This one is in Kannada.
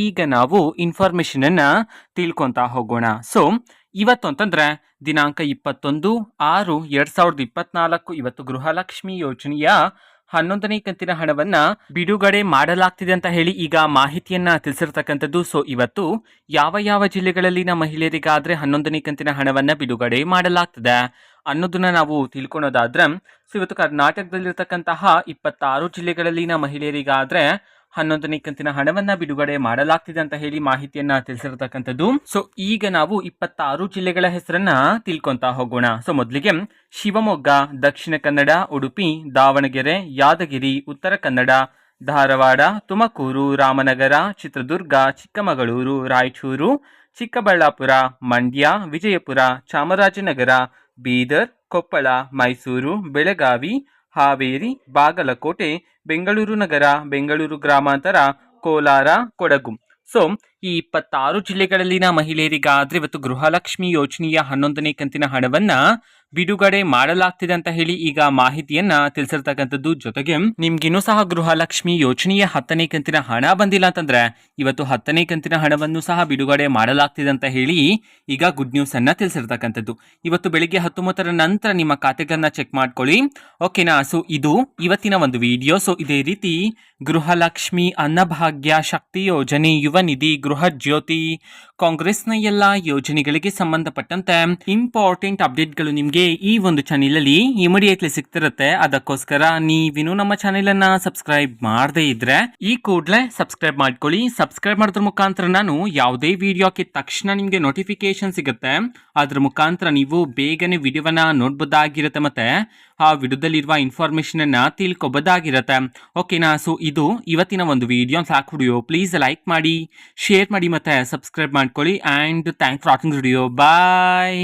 ಈಗ ನಾವು ಇನ್ಫಾರ್ಮೇಷನ್ ಅನ್ನ ತಿಳ್ಕೊತಾ ಹೋಗೋಣ. ಸೊ ಇವತ್ತು ಅಂತಂದ್ರೆ ದಿನಾಂಕ ಇಪ್ಪತ್ತೊಂದು ಆರು ಎರಡ್ ಸಾವಿರದ ಇಪ್ಪತ್ನಾಲ್ಕು ಇವತ್ತು ಗೃಹಲಕ್ಷ್ಮಿ ಯೋಜನೆಯ ಹನ್ನೊಂದನೇ ಕಂತಿನ ಹಣವನ್ನ ಬಿಡುಗಡೆ ಮಾಡಲಾಗ್ತಿದೆ ಅಂತ ಹೇಳಿ ಈಗ ಮಾಹಿತಿಯನ್ನ ತಿಳಿಸಿರ್ತಕ್ಕಂಥದ್ದು. ಸೊ ಇವತ್ತು ಯಾವ ಯಾವ ಜಿಲ್ಲೆಗಳಲ್ಲಿನ ಮಹಿಳೆಯರಿಗಾದ್ರೆ ಹನ್ನೊಂದನೇ ಕಂತಿನ ಹಣವನ್ನ ಬಿಡುಗಡೆ ಮಾಡಲಾಗ್ತದೆ ಅನ್ನೋದನ್ನ ನಾವು ತಿಳ್ಕೊಳೋದಾದ್ರೆ ಸೊ ಇವತ್ತು ಕರ್ನಾಟಕದಲ್ಲಿರ್ತಕ್ಕಂತಹ ಇಪ್ಪತ್ತಾರು ಜಿಲ್ಲೆಗಳಲ್ಲಿನ ಮಹಿಳೆಯರಿಗಾದ್ರೆ ಹನ್ನೊಂದನೇ ಕಂತಿನ ಹಣವನ್ನ ಬಿಡುಗಡೆ ಮಾಡಲಾಗ್ತಿದೆ ಅಂತ ಹೇಳಿ ಮಾಹಿತಿಯನ್ನ ತಿಳಿಸಿರತಕ್ಕಂಥದ್ದು. ಸೊ ಈಗ ನಾವು ಇಪ್ಪತ್ತಾರು ಜಿಲ್ಲೆಗಳ ಹೆಸರನ್ನ ತಿಳ್ಕೊಂತ ಹೋಗೋಣ. ಸೊ ಮೊದಲಿಗೆ ಶಿವಮೊಗ್ಗ, ದಕ್ಷಿಣ ಕನ್ನಡ, ಉಡುಪಿ, ದಾವಣಗೆರೆ, ಯಾದಗಿರಿ, ಉತ್ತರ ಕನ್ನಡ, ಧಾರವಾಡ, ತುಮಕೂರು, ರಾಮನಗರ, ಚಿತ್ರದುರ್ಗ, ಚಿಕ್ಕಮಗಳೂರು, ರಾಯಚೂರು, ಚಿಕ್ಕಬಳ್ಳಾಪುರ, ಮಂಡ್ಯ, ವಿಜಯಪುರ, ಚಾಮರಾಜನಗರ, ಬೀದರ್, ಕೊಪ್ಪಳ, ಮೈಸೂರು, ಬೆಳಗಾವಿ ಹಾವೇರಿ ಬಾಗಲಕೋಟೆ ಬೆಂಗಳೂರು ನಗರ ಬೆಂಗಳೂರು ಗ್ರಾಮಾಂತರ ಕೋಲಾರ ಕೊಡಗು. ಸೊ ಈ ಇಪ್ಪತ್ತಾರು ಜಿಲ್ಲೆಗಳಲ್ಲಿನ ಮಹಿಳೆಯರಿಗಾದ್ರೆ ಇವತ್ತು ಗೃಹಲಕ್ಷ್ಮಿ ಯೋಜನೆಯ ಹನ್ನೊಂದನೇ ಕಂತಿನ ಹಣವನ್ನ ಬಿಡುಗಡೆ ಮಾಡಲಾಗ್ತಿದೆ ಅಂತ ಹೇಳಿ ಈಗ ಮಾಹಿತಿಯನ್ನ ತಿಳಿಸಿರ್ತಕ್ಕಂಥದ್ದು. ಜೊತೆಗೆ ನಿಮ್ಗಿನ್ನೂ ಸಹ ಗೃಹಲಕ್ಷ್ಮಿ ಯೋಜನೆಯ ಹತ್ತನೇ ಕಂತಿನ ಹಣ ಬಂದಿಲ್ಲ ಅಂತಂದ್ರೆ ಇವತ್ತು ಹತ್ತನೇ ಕಂತಿನ ಹಣವನ್ನು ಸಹ ಬಿಡುಗಡೆ ಮಾಡಲಾಗ್ತಿದೆ ಅಂತ ಹೇಳಿ ಈಗ ಗುಡ್ ನ್ಯೂಸ್ ಅನ್ನ ತಿಳಿಸಿರ್ತಕ್ಕಂಥದ್ದು. ಇವತ್ತು ಬೆಳಿಗ್ಗೆ ಹತ್ತೊಂಬತ್ತರ ನಂತರ ನಿಮ್ಮ ಖಾತೆಗಳನ್ನ ಚೆಕ್ ಮಾಡ್ಕೊಳ್ಳಿ. ಓಕೆನಾ ಸೊ ಇದು ಇವತ್ತಿನ ಒಂದು ವಿಡಿಯೋ ಸೊ ಇದೇ ರೀತಿ ಗೃಹಲಕ್ಷ್ಮಿ ಅನ್ನಭಾಗ್ಯ ಶಕ್ತಿ ಯೋಜನೆ ಯುವ ನಿಧಿ ಗೃಹ ಜ್ಯೋತಿ ಕಾಂಗ್ರೆಸ್ನ ಎಲ್ಲ ಯೋಜನೆಗಳಿಗೆ ಸಂಬಂಧಪಟ್ಟಂತೆ ಇಂಪಾರ್ಟೆಂಟ್ ಅಪ್ಡೇಟ್ಗಳು ನಿಮಗೆ ಈ ಒಂದು ಚಾನೆಲಲ್ಲಿ ಇಮಿಡಿಯೇಟ್ಲಿ ಸಿಗ್ತಿರುತ್ತೆ. ಅದಕ್ಕೋಸ್ಕರ ನೀವಿನೂ ನಮ್ಮ ಚಾನೆಲ್ ಅನ್ನ ಸಬ್ಸ್ಕ್ರೈಬ್ ಮಾಡದೇ ಇದ್ರೆ ಈ ಕೂಡಲೇ ಸಬ್ಸ್ಕ್ರೈಬ್ ಮಾಡ್ಕೊಳ್ಳಿ. ಸಬ್ಸ್ಕ್ರೈಬ್ ಮಾಡಿದ್ರ ಮುಖಾಂತರ ನಾನು ಯಾವುದೇ ವಿಡಿಯೋ ತಕ್ಷಣ ನಿಮಗೆ ನೋಟಿಫಿಕೇಶನ್ ಸಿಗುತ್ತೆ. ಅದ್ರ ಮುಖಾಂತರ ನೀವು ಬೇಗನೆ ವಿಡಿಯೋವನ್ನ ನೋಡ್ಬೋದಾಗಿರುತ್ತೆ ಮತ್ತೆ ಆ ವಿಡಿಯೋದಲ್ಲಿರುವ ಇನ್ಫಾರ್ಮೇಷನ್ ಅನ್ನ ತಿಳ್ಕೊಬೋದಾಗಿರುತ್ತೆ ಓಕೆನಾ ಸೊ ಇದು ಇವತ್ತಿನ ಒಂದು ವಿಡಿಯೋ ಸಾಕು ವಿಡಿಯೋ ಪ್ಲೀಸ್ ಲೈಕ್ ಮಾಡಿ ಶೇರ್ ಮಾಡಿ ಮತ್ತೆ ಸಬ್ಸ್ಕ್ರೈಬ್ ಮಾಡ್ಕೊಳ್ಳಿ. And thanks for watching video bye